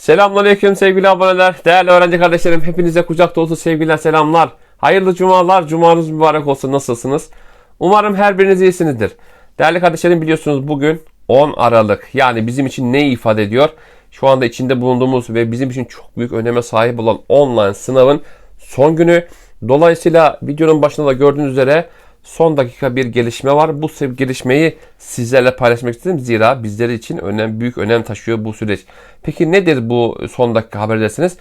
Selamünaleyküm sevgili aboneler, değerli öğrenci kardeşlerim. Hepinize kucak dolusu sevgiler, selamlar. Hayırlı cumalar, cumanız mübarek olsun. Nasılsınız? Umarım her biriniz iyisinizdir. Değerli kardeşlerim biliyorsunuz bugün 10 Aralık. Yani bizim için ne ifade ediyor? Şu anda içinde bulunduğumuz ve bizim için çok büyük öneme sahip olan online sınavın son günü. Dolayısıyla videonun başında da gördüğünüz üzere son dakika bir gelişme var. Bu gelişmeyi sizlerle paylaşmak istedim. Zira bizleri için önem, büyük önem taşıyor bu süreç. Peki nedir bu son dakika haber dersiniz?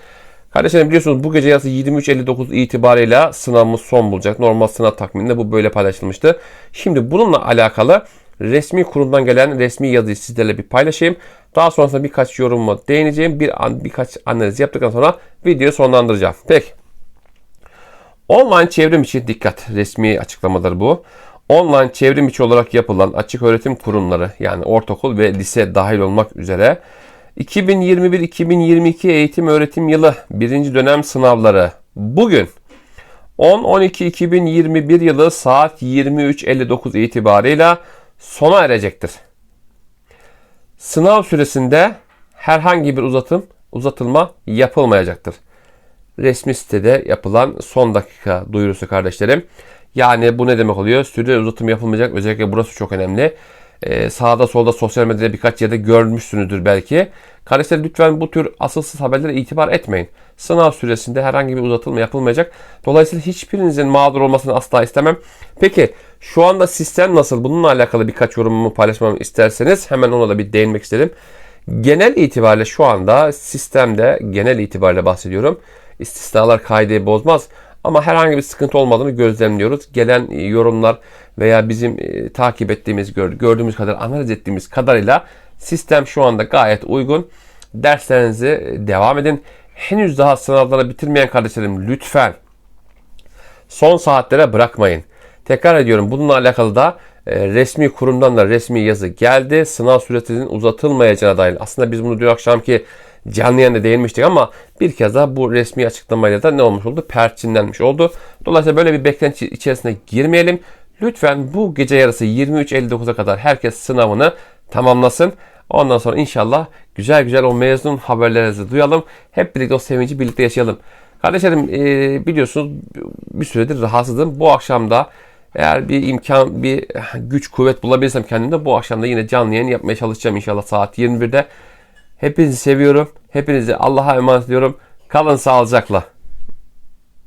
Kardeşlerim biliyorsunuz bu gece yarısı 23.59 itibarıyla sınavımız son bulacak. Normal sınav takviminde bu böyle paylaşılmıştı. Şimdi bununla alakalı resmi kurumdan gelen resmi yazıyı sizlerle bir paylaşayım. Daha sonrasında birkaç yorumuma değineceğim. Bir an, birkaç analiz yaptıktan sonra videoyu sonlandıracağım. Peki. Online çevrim içi dikkat resmi açıklamaları bu. Online çevrim içi olarak yapılan açık öğretim kurumları yani ortaokul ve lise dahil olmak üzere 2021-2022 eğitim öğretim yılı birinci dönem sınavları bugün 10-12-2021 yılı saat 23.59 itibarıyla sona erecektir. Sınav süresinde herhangi bir uzatım, uzatılma yapılmayacaktır resmi sitede yapılan son dakika duyurusu kardeşlerim. Yani bu ne demek oluyor? Süre uzatım yapılmayacak. Özellikle burası çok önemli. Ee, sağda solda sosyal medyada birkaç yerde görmüşsünüzdür belki. Kardeşler lütfen bu tür asılsız haberlere itibar etmeyin. Sınav süresinde herhangi bir uzatılma yapılmayacak. Dolayısıyla hiçbirinizin mağdur olmasını asla istemem. Peki şu anda sistem nasıl? Bununla alakalı birkaç yorumumu paylaşmamı isterseniz hemen ona da bir değinmek istedim. Genel itibariyle şu anda sistemde genel itibariyle bahsediyorum. İstisnalar kaideyi bozmaz ama herhangi bir sıkıntı olmadığını gözlemliyoruz. Gelen e, yorumlar veya bizim e, takip ettiğimiz, gör- gördüğümüz kadar, analiz ettiğimiz kadarıyla sistem şu anda gayet uygun. Derslerinizi e, devam edin. Henüz daha sınavları bitirmeyen kardeşlerim lütfen son saatlere bırakmayın. Tekrar ediyorum bununla alakalı da resmi kurumdan da resmi yazı geldi. Sınav süresinin uzatılmayacağına dair. Aslında biz bunu dün akşamki canlı yayında değinmiştik ama bir kez daha bu resmi açıklamayla da ne olmuş oldu? Perçinlenmiş oldu. Dolayısıyla böyle bir beklenti içerisine girmeyelim. Lütfen bu gece yarısı 23.59'a kadar herkes sınavını tamamlasın. Ondan sonra inşallah güzel güzel o mezun haberlerinizi duyalım. Hep birlikte o sevinci birlikte yaşayalım. Kardeşlerim e, biliyorsunuz bir süredir rahatsızım. Bu akşam da eğer bir imkan, bir güç, kuvvet bulabilirsem kendimde bu akşam da yine canlı yayın yapmaya çalışacağım inşallah saat 21'de. Hepinizi seviyorum. Hepinizi Allah'a emanet ediyorum. Kalın sağlıcakla.